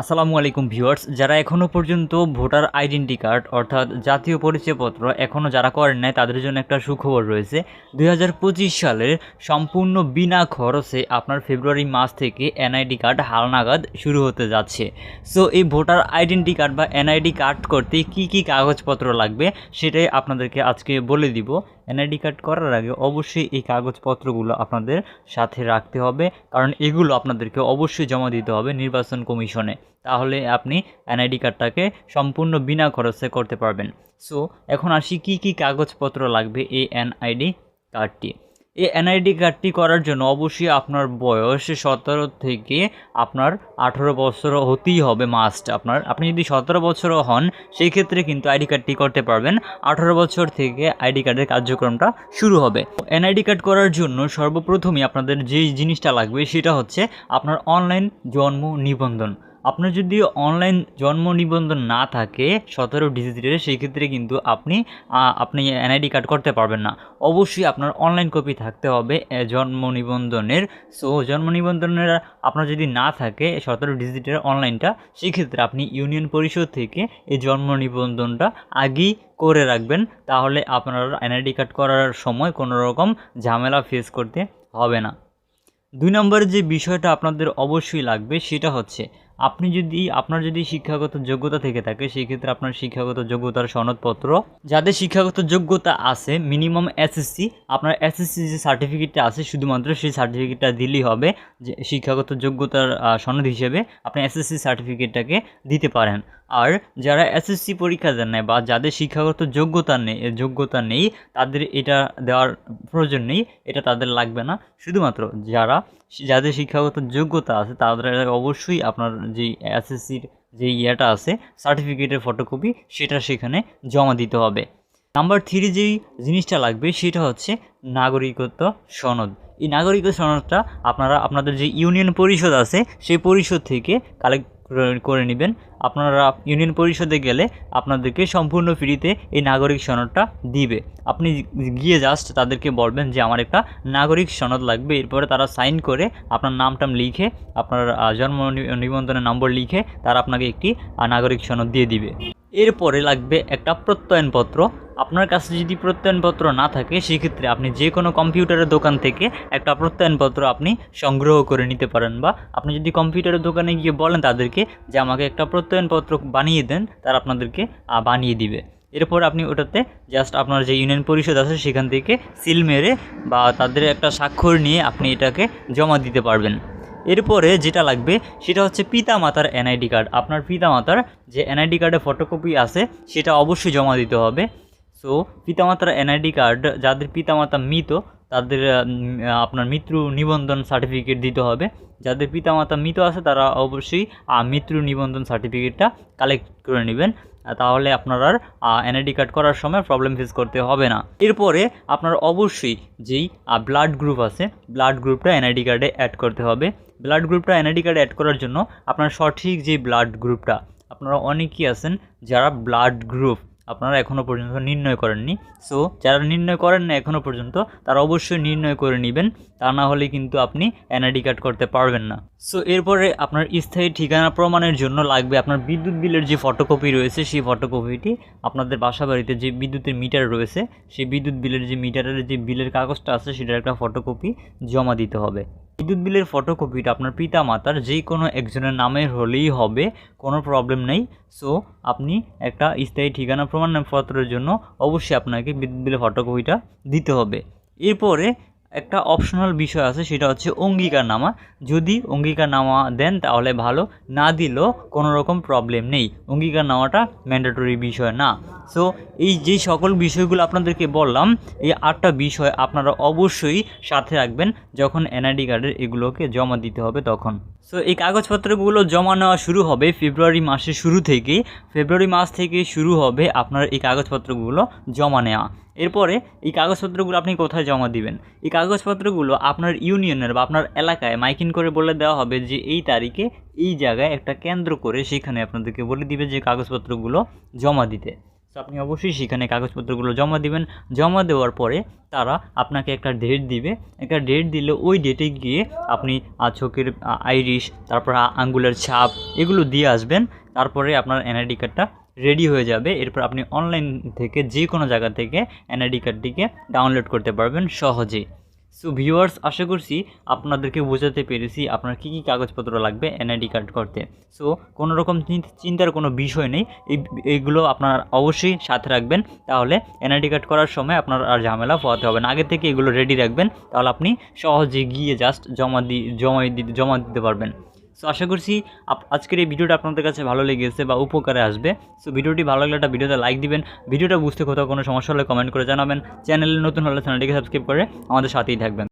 আসসালামু আলাইকুম ভিউয়ার্স, যারা এখনও পর্যন্ত ভোটার আইডেন্টি কার্ড অর্থাৎ জাতীয় পরিচয়পত্র এখনও যারা করেন নাই, তাদের জন্য একটা সুখবর রয়েছে। দু হাজার পঁচিশ সালের সম্পূর্ণ বিনা খরচে আপনার ফেব্রুয়ারি মাস থেকে এনআইডি কার্ড হালনাগাদ শুরু হতে যাচ্ছে। সো এই ভোটার আইডেন্টি কার্ড বা এনআইডি কার্ড করতে কি কি কাগজপত্র লাগবে, সেটাই আপনাদেরকে আজকে বলে দিব। এনআইডি কার্ড করার আগে অবশ্যই এই কাগজপত্রগুলো আপনাদের সাথে রাখতে হবে। কারণ এগুলো আপনাদেরকে অবশ্যই জমা দিতে হবে নির্বাচন কমিশনে। তাহলে আপনি এনআইডি কার্ডটাকে সম্পূর্ণ বিনা খরচে করতে পারবেন। সো এখন আসি কি কি কাগজপত্র লাগবে এই এনআইডি কার্ডটি এই এনআইডি কার্ডটি করার জন্য অবশ্যই আপনার বয়স সতেরো থেকে আপনার আঠেরো বছর হতেই হবে মাস্ট আপনার। আপনি যদি সতেরো বছরও হন, সেই ক্ষেত্রে কিন্তু আইডি কার্ডটি করতে পারবেন। আঠারো বছর থেকে আইডি কার্ডের কার্যক্রমটা শুরু হবে। এনআইডি কার্ড করার জন্য সর্বপ্রথমই আপনাদের যেই জিনিসটা লাগবে, সেটা হচ্ছে আপনার অনলাইন জন্ম নিবন্ধন। আপনার যদি অনলাইন জন্ম নিবন্ধন না থাকে সতেরো ডিজিটের সেই ক্ষেত্রে কিন্তু আপনি আপনি এনআইডি কার্ড করতে পারবেন না। অবশ্যই আপনার অনলাইন কপি থাকতে হবে জন্ম নিবন্ধনের। সো জন্ম নিবন্ধনের আপনার যদি না থাকে সতেরো ডিজিটের অনলাইনটা সেই ক্ষেত্রে আপনি ইউনিয়ন পরিষদ থেকে এই জন্ম নিবন্ধনটা আগেই করে রাখবেন। তাহলে আপনার এনআইডি কার্ড করার সময় কোনো রকম ঝামেলা ফেস করতে হবে না। দুই নম্বরের যে বিষয়টা আপনাদের অবশ্যই লাগবে, সেটা হচ্ছে আপনি যদি, আপনার যদি শিক্ষাগত যোগ্যতা থেকে থাকে, সেক্ষেত্রে আপনার শিক্ষাগত যোগ্যতার সনদপত্র। যাদের শিক্ষাগত যোগ্যতা আছে, মিনিমাম এসএসসি আপনার এসএসসি যে সার্টিফিকেটটা আছে, শুধুমাত্র সেই সার্টিফিকেটটা দিলেই হবে যে, শিক্ষাগত যোগ্যতার সনদ হিসেবে আপনি এসএসসি সার্টিফিকেটটাকে দিতে পারেন। আর যারা এসএসসি পরীক্ষা দেন নাই বা যাদের শিক্ষাগত যোগ্যতা নেই যোগ্যতা নেই, তাদের এটা দেওয়ার প্রয়োজন নেই, এটা তাদের লাগবে না। শুধুমাত্র যারা যাদের শিক্ষাগত যোগ্যতা আছে, তাদের অবশ্যই আপনার যেই এসএসসির যে ইয়েটা আছে সার্টিফিকেটের ফটোকপি সেটা সেখানে জমা দিতে হবে। নাম্বার থ্রি যেই জিনিসটা লাগবে, সেটা হচ্ছে নাগরিকত্ব সনদ। এই নাগরিকত্ব সনদটা আপনারা, আপনাদের যে ইউনিয়ন পরিষদ আছে, সেই পরিষদ থেকে কালেক্ট করে নেবেন। আপনারা ইউনিয়ন পরিষদে গেলে আপনাদেরকে সম্পূর্ণ ফ্রিতে এই নাগরিক সনদটা দিবে। আপনি গিয়ে জাস্ট তাদেরকে বলবেন যে, আমার একটা নাগরিক সনদ লাগবে। এরপরে তারা সাইন করে আপনার নাম টাম লিখে, আপনার জন্ম নিবন্ধনের নম্বর লিখে তারা আপনাকে একটি নাগরিক সনদ দিয়ে দিবে। এরপরে লাগবে একটা প্রত্যয়নপত্র। আপনার কাছে যদি প্রত্যয়নপত্র না থাকে, সেক্ষেত্রে আপনি যে কোনো কম্পিউটারের দোকান থেকে একটা প্রত্যয়নপত্র আপনি সংগ্রহ করে নিতে পারেন বা আপনি যদি কম্পিউটারের দোকানে গিয়ে বলেন তাদেরকে যে আমাকে একটা প্রত্যয়নপত্র বানিয়ে দেন, তারা আপনাদেরকে বানিয়ে দিবে। এরপর আপনি ওটাতে জাস্ট আপনার যে ইউনিয়ন পরিষদ আছে, সেখান থেকে সিল মেরে বা তাদের একটা স্বাক্ষর নিয়ে আপনি এটাকে জমা দিতে পারবেন। এরপরে যেটা লাগবে, সেটা হচ্ছে পিতামাতার এনআইডি কার্ড আপনার পিতা মাতার যে এনআইডি কার্ডে ফটোকপি আছে, সেটা অবশ্যই জমা দিতে হবে। সো পিতামাতার এনআইডি কার্ড যাদের পিতামাতা মৃত, তাদের আপনার মৃত্যু নিবন্ধন সার্টিফিকেট দিতে হবে। যাদের পিতামাতা মৃত আছে, তারা অবশ্যই মৃত্যু নিবন্ধন সার্টিফিকেটটা কালেক্ট করে নেবেন। তাহলে আপনার আর এনআইডি কার্ড করার সময় প্রবলেম ফেস করতে হবে না। এরপরে আপনার অবশ্যই যেই ব্লাড গ্রুপ আছে ব্লাড গ্রুপটা এনআইডি কার্ডে অ্যাড করতে হবে। ব্লাড গ্রুপটা এনআইডি কার্ডে অ্যাড করার জন্য আপনার সঠিক যে ব্লাড গ্রুপটা আপনারা অনেকেই আছেন যারা ব্লাড গ্রুপ আপনারা এখনও পর্যন্ত নির্ণয় করেননি। সো যারা নির্ণয় করেন না এখনও পর্যন্ত, তারা অবশ্যই নির্ণয় করে নেবেন। তা না হলে কিন্তু আপনি এনআইডি কার্ড করতে পারবেন না। সো এরপরে আপনার স্থায়ী ঠিকানা প্রমাণের জন্য লাগবে আপনার বিদ্যুৎ বিলের যে ফটোকপি রয়েছে, সেই ফটোকপিটি আপনাদের বাসা বাড়িতে যে বিদ্যুতের মিটার রয়েছে, সেই বিদ্যুৎ বিলের যে মিটারের যে বিলের কাগজটা আছে, সেটার একটা ফটোকপি জমা দিতে হবে। বিদ্যুৎ বিলের ফটোকপিটা আপনার পিতা মাতার যে কোনো একজনের নামের হলেই হবে, কোনো প্রবলেম নেই। সো আপনি একটা স্থায়ী ঠিকানা, প্রমাণপত্রের জন্য অবশ্যই আপনাকে বিদ্যুৎ বিলের ফটোকপিটা দিতে হবে। এরপরে একটা অপশনাল বিষয় আছে, সেটা হচ্ছে অঙ্গীকারনামা। যদি অঙ্গীকারনামা দেন, তাহলে ভালো। না দিলেও কোনো রকম প্রবলেম নেই। অঙ্গীকারনামাটা ম্যান্ডেটরি বিষয় না। সো এই যে সকল বিষয়গুলো আপনাদেরকে বললাম, এই আটটা বিষয় আপনারা অবশ্যই সাথে রাখবেন যখন এনআইডি কার্ডের এগুলোকে জমা দিতে হবে তখন। সো এই কাগজপত্রগুলো জমা নেওয়া শুরু হবে ফেব্রুয়ারি মাসের শুরু থেকে ফেব্রুয়ারি মাস থেকে শুরু হবে আপনার এই কাগজপত্রগুলো জমা নেওয়া। এরপরে এই কাগজপত্রগুলো আপনি কোথায় জমা দিবেন? এই কাগজপত্রগুলো আপনার ইউনিয়নের বা আপনার এলাকায় মাইকিং করে বলে দেওয়া হবে যে এই তারিখে এই জায়গায় একটা কেন্দ্র করে সেখানে আপনাদেরকে বলে দিবে যে কাগজপত্রগুলো জমা দিতে। আপনি অবশ্যই সেখানে কাগজপত্রগুলো জমা দিবেন। জমা দেওয়ার পরে তারা আপনাকে একটা ডেট দিবে। একটা ডেট দিলে ওই ডেটে গিয়ে আপনি চোখের আইরিশ তারপর আঙ্গুলের ছাপ এগুলো দিয়ে আসবেন। তারপরে আপনার এনআইডি কার্ডটা রেডি হয়ে যাবে। এরপর আপনি অনলাইন থেকে যে কোনো জায়গা থেকে এনআইডি কার্ডটিকে ডাউনলোড করতে পারবেন সহজেই সো ভিউয়ার্স আশা করছি আপনাদেরকে বোঝাতে পেরেছি আপনার কী কী কাগজপত্র লাগবে এনআইডি কার্ড করতে। সো কোনো রকম চিন- চিন্তার কোনো বিষয় নেই। এই এইগুলো আপনার অবশ্যই সাথে রাখবেন। তাহলে এনআইডি কার্ড করার সময় আপনার আর ঝামেলা পোহাতে হবে না। আগে থেকে এগুলো রেডি রাখবেন। তাহলে আপনি সহজে গিয়ে জাস্ট জমা দি জমা দিতে জমা দিতে পারবেন। সো আশা করছি আজকের এই ভিডিওটা আপনাদের কাছে ভালো লেগেছে বা উপকারে আসবে। সো ভিডিওটি ভালো লাগলে একটা ভিডিওতে লাইক দিবেন। ভিডিওটা বুঝতে কোথাও কোনো সমস্যা হলে কমেন্ট করে জানাবেন। চ্যানেলে নতুন হলে চ্যানেলটিকে সাবস্ক্রাইব করে আমাদের সাথেই থাকবেন।